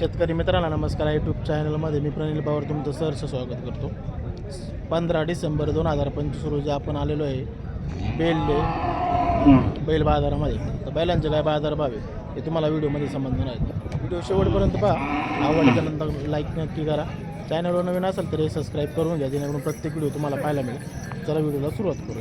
शेतकरी मित्रांना नमस्कार. यूट्यूब चॅनलमध्ये मी प्रणील पवार तुमचं सहर्ष स्वागत करतो. पंधरा डिसेंबर दोन हजार पंचवीस रोजी आपण आलेलो आहे बेल्ले बैल बाजारामध्ये. तर बैलांचे काय बाजार भाव आहे हे तुम्हाला व्हिडिओमध्ये समजणार आहेत व्हिडिओ शेवटपर्यंत पहा. आवडल्यानंतर लाईक नक्की करा. चॅनलवर नवीन असेल तर हे सबस्क्राईब करून घ्या जेणेकरून प्रत्येक व्हिडिओ तुम्हाला पाहायला मिळेल. चला व्हिडिओला सुरुवात करू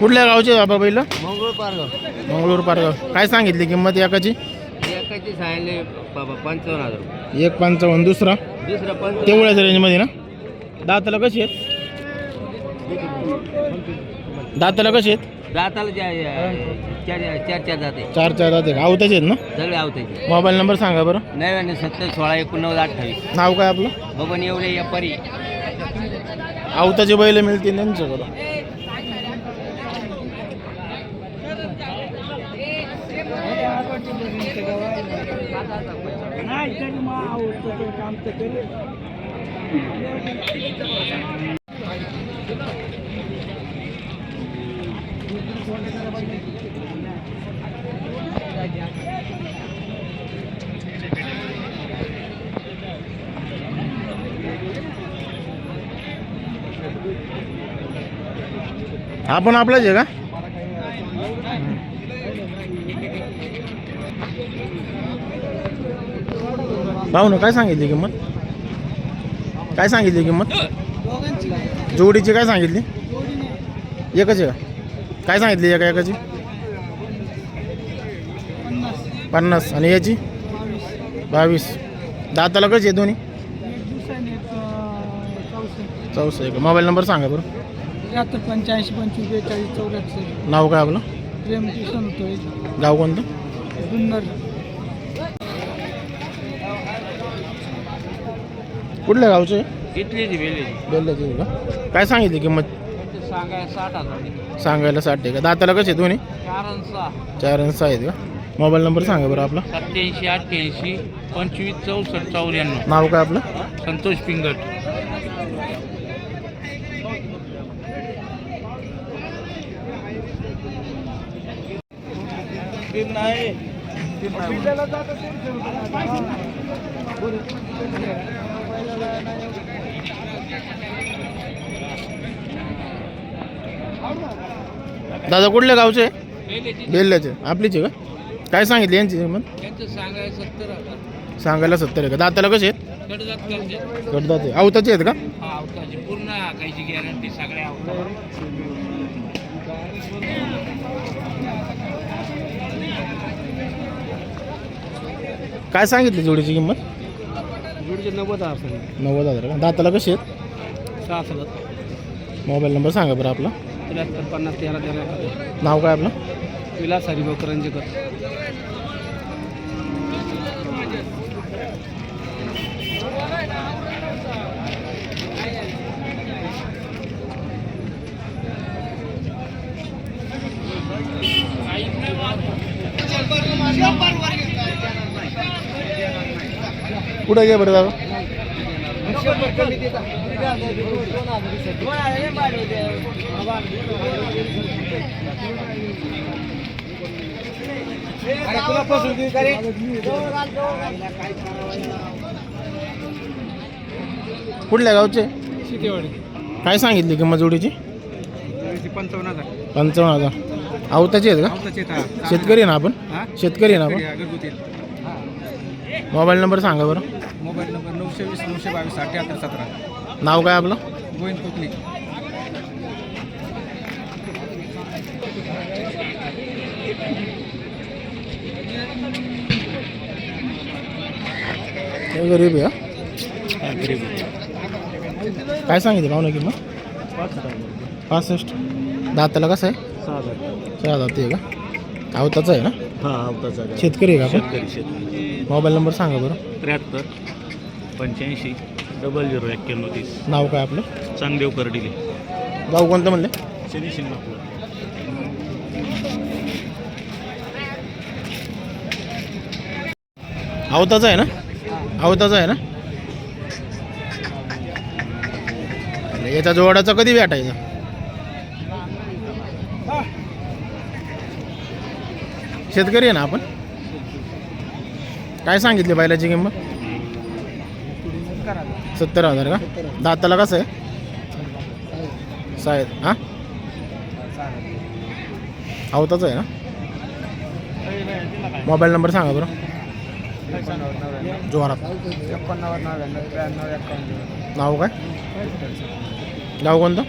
कुठल्या गावचे बाबा बैल मंगळ पारगाव. मंगळूर पारगाव. काय सांगितली किंमत एकाची? एकाची सांगितले बाबा पंचावन्न हजार रुपये. एक पंचावन्न दुसरा? दुसरा पंच तेवढ्याच रेंजमध्ये ना? दाताला कशी आहेत? दाताला कशी आहेत? दाताला ज्या चार चार चार जाते चार चार दाते का आवताचे आहेत ना? सगळे आवतायचे मोबाईल नंबर सांगा बरं. नव्याण्णव सत्तर सोळा एकोणनव्वद अठ्ठावीस. नाव काय आपलं? बबन येवले या परी. आवताचे बैल मिळतील त्यांच्याकडं. आपण आपलाच आहे का भाऊ ना काय सांगितली किंमत? काय सांगितली किंमत? जोडीची काय सांगितली? एकच का? काय सांगितली एका एकाची? पन्नास. आणि याची? बावीस. दाताला कशी आहे दोन्ही? चौसष्ट आहे का? मोबाईल नंबर सांगा बरं. त्र्याहत्तर पंच्याऐंशी पंचवीस बेचाळीस चौऱ्याहत्तर. नाव काय आपलं? प्रेम होतोय गाव कोणतं? जुन्नर. कुठल्या गावचे? इथली ती वेली बेल्ल्याचे का? काय सांगितली किंमत? सांगाय साठ हजार सांगायला साठ आहे का? दाताला कसे दोन्ही? सहा. चार आणि सहा आहेत का? मोबाईल नंबर सांगा बरं आपला. सत्याऐंशी अठ्ठ्याऐंशी पंचवीस चौसष्ट चौऱ्याण्णव. नाव काय आपलं? संतोष पिंगट. दादा कुठल्या गावचे? बेल्ल्याचे. आपलीचे का? काय सांगितली यांची किंमत? सांगायला सत्तर आहे का? दाताला कसे आहेत? कडजात कडदात आहे. अवताचे आहेत का? पूर्ण कायची गॅरंटी सगळ्या काय सांगितली जोडीची किंमत? जुडचे नव्वद हजार सांगितले. नव्वद हजार का? दाताला कसे आहेत? सहा हजार. मोबाईल नंबर सांगा बरं आपला. त्र्याहत्तर पन्नास तेरा तेरा. नाव काय आपलं? विलास हरिभाऊ करंजीकर. कुठं घे बरं दादा? कुठल्या गावचे? काय सांगितली किंमत जोडीची पंचावन्न हजार. पंचावन्न हजार आवताची आहेत का? शेतकरी आहे ना आपण? शेतकरी आहे ना आपण? मोबाईल नंबर सांगा बरं. मोबाईल नंबर नऊशे वीस नऊशे बावीस अठ्याहत्तर सतरा. नाव काय आपलं? गोविंद कुकली. हे गरीब आहे हा? काय सांगितलं भाऊ ना किंमत? पासष्ट दाताला कसं आहे? सहा हजार. सहा दात आहे. का आवताचं आहे ना? हा अवताचा शेतकरी आहे का आपण? शेतकरी शेतकरी. मोबाईल नंबर सांगा बरं. त्र्याहत्तर पंच्याऐंशी डबल झिरो एक्क्याण्णव तीस. नाव काय आपलं? चांगदेव करडिले. गाव कोणतं म्हणले? शनी शिंगणापूर आवताचं आहे ना? आवताचं आहे ना? बरं याच्या जोडाचा कधी भेटायचा शेतकरी आहे ना आपण? काय सांगितली बैलाची किंमत? सत्तर हज़ार का? दाताला कसं आहे? साहेब, हाँ? आवताच आहे ना? मोबाईल नंबर सांगा बरं. जोरात. नाव काय? गाव कोणतं?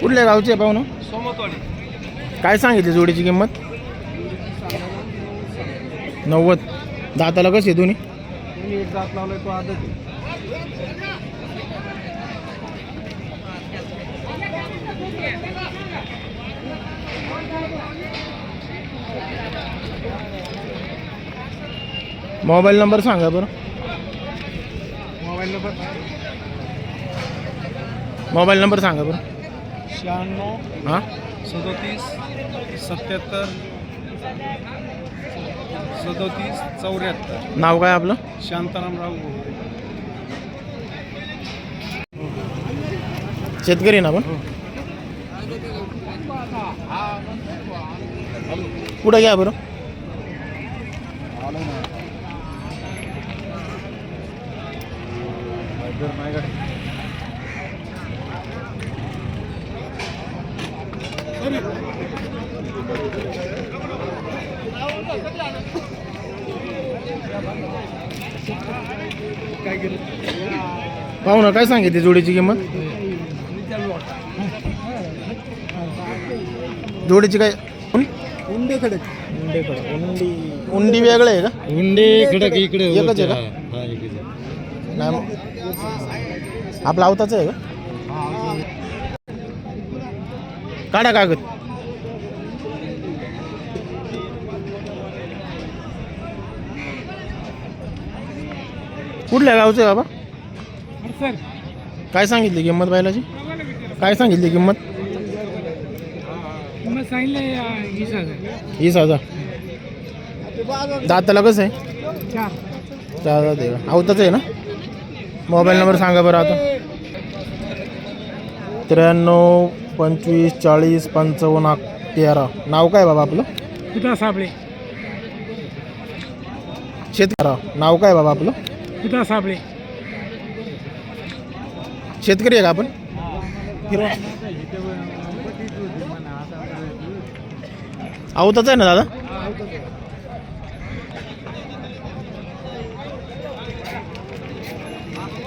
कुठल्या गावचे आहे पाहुणं? काय सांगितली जोडीची किंमत? नव्वद. दाताला कशी आहे दोन्ही? मी एक जात लावलाय तो आदत आहे. मोबाईल नंबर सांगा बरं. Mobile number? मोबाईल नंबर सांगा बरं. शहाण्णव हां? सदोतीस सत्याहत्तर सदोतीस चौऱ्याहत्तर. नाव काय आपलं? शांताराम राव घोगरे. शेतकरी ना आपण? कुठं घ्या बरं? पाहू ना काय सांगितली जोडीची किंमत? जोडीची काय? उंडे खडक उंडी उंडी. वेगळं आहे का? उंडे खडक इकडे एकच आहे का? नाही आपला आवताच आहे का? काढा कागद. कुठल्या गावचं आहे बाबा? काय सांगितली किंमत बैलाची? काय सांगितली किंमत? मग सांगितलं वीस हजार. वीस हजार. दाताला कसं आहे? चार. चार हजार आहे का आवताच आहे ना? मोबाईल नंबर सांगा बरं आता. त्र्याण्णव पंचवीस चाळीस पंचावन्न तेरा. नाव काय बाबा आपलं? कुठा साबळे शेतकरी. नाव काय बाबा आपलं? कुठा साबळे शेतकरी आहे का आपण? आवताच आहे ना दादा?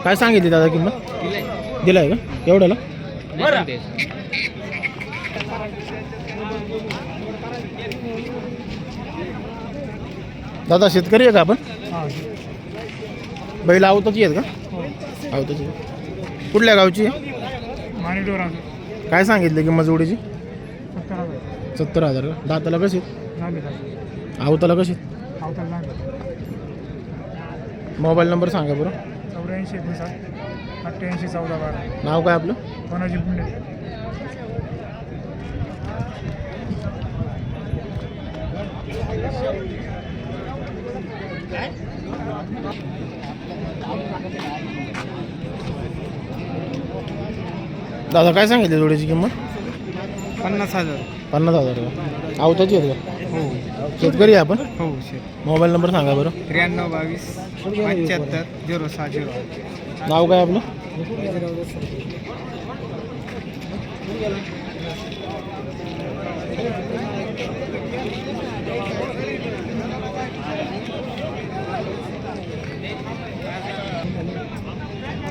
काय सांगितली दादा किंमत? दिलाय का? एवढ्याला? दादा शेतकरी आहे का आपण? बैल आवताची आहेत का? आवताची. कुठल्या गावची? काय सांगितलं किंमत जोडीची सत्तर हजार. का? दाताला कशी आवताला कशी मोबाईल नंबर सांगा बरं. चौऱ्याऐंशी एकोणसाठ अठ्ठ्याऐंशी चौदा बारा. नाव काय आपलं? पुंडे दादा काय सांगितली जोडीची किंमत? पन्नास हजार. पन्नास हजार का? आवताची आहेत का? हो. शेतकरी आहे आपण? हो मोबाईल नंबर सांगा बरं. त्र्याण्णव बावीस पंच्याहत्तर झिरो सहा झिरो. नाव काय आपलं?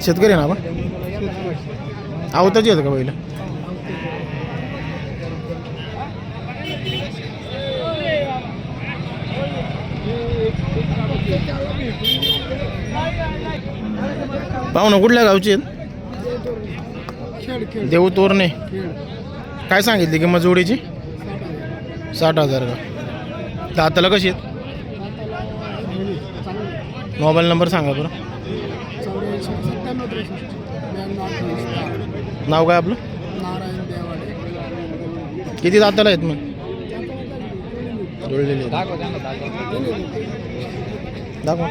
शेतकरी आहे ना आपण? आवताची आहेत का पहिलं पाहू ना कुठल्या गावची आहेत? देऊ तोरणे. काय सांगितली किंमत जोडीची? साठ हजार का? दाताला कशी आहेत? मोबाईल नंबर सांगा बरं. नाव काय आपलं? नारायण देवाडे. किती दाताला आहेत मग? आहेत. दाखवा. दाखवा.